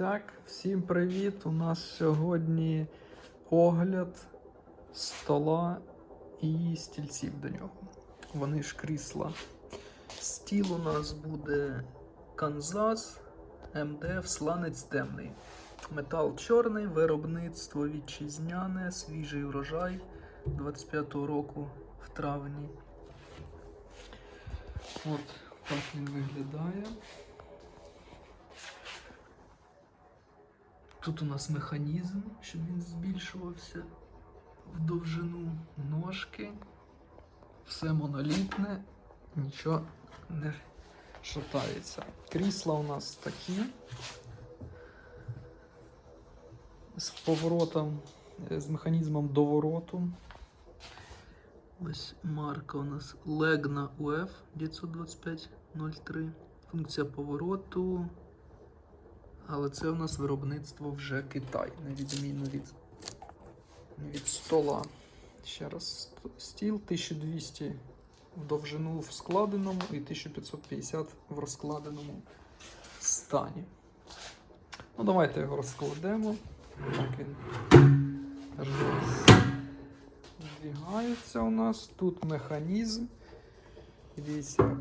Так, всім привіт! У нас сьогодні огляд стола і стільців до нього. Вони ж крісла. Стіл у нас буде Канзас МДФ Сланець темний. Метал чорний, виробництво вітчизняне, свіжий урожай 25-го року в травні. От так він виглядає. Тут у нас механізм, щоб він збільшувався в довжину ножки. Все монолітне, нічого не шатається. Крісла у нас такі. З поворотом, е, з механізмом довороту. Ось марка у нас Legna UF 92503. Функція повороту. Але це у нас виробництво вже Китай, на відміну від, від стола. Ще раз, стіл 1200 в довжину в складеному і 1550 в розкладеному стані. Ну, давайте його розкладемо. Так він роздвігається у нас. Тут механізм. Дивіться,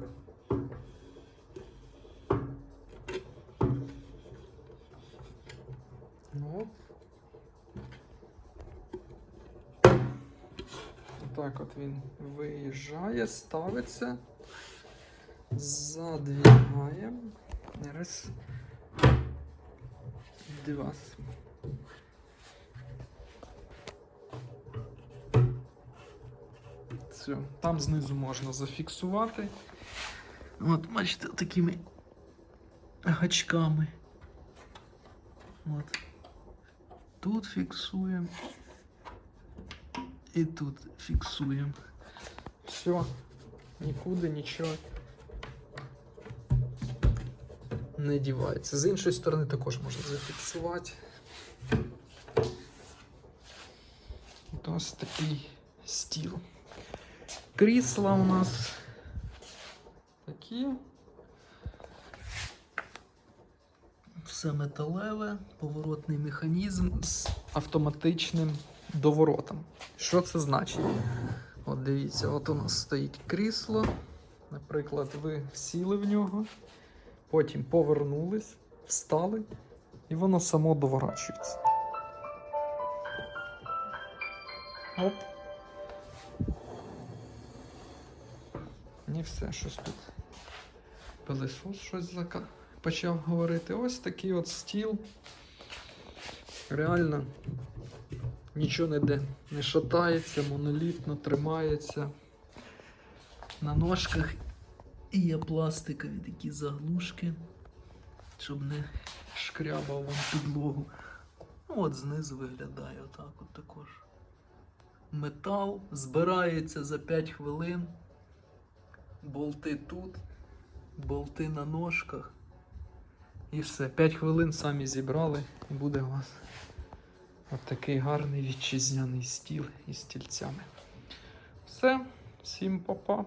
Ну, Так от він виїжджає, ставиться, задвігає. Раз. Два. Все, там знизу можна зафіксувати. От, бачите, такими гачками. От. Тут фіксуємо. І тут фіксуємо. Все, нікуди нічого не дівається. З іншої сторони також можна зафіксувати. Ось такий стіл. Крісла у нас такі. Все металеве, поворотний механізм з автоматичним доворотом. Що це значить? От дивіться, от у нас стоїть крісло. Наприклад, ви сіли в нього, потім повернулись, встали, і воно само доворачується. Оп. І все, щось тут. Пилисос щось зака... почав говорити. Ось такий от стіл. Реально нічого ніде не шатається, монолітно тримається на ножках. І є пластикові такі заглушки, щоб не шкрябав вам підлогу. Ну, От знизу виглядає отак от також. Метал збирається за 5 хвилин. Болти тут, болти на ножках. І все. 5 хвилин самі зібрали і буде у вас от такий гарний вітчизняний стіл із стільцями. Все, всім па-па.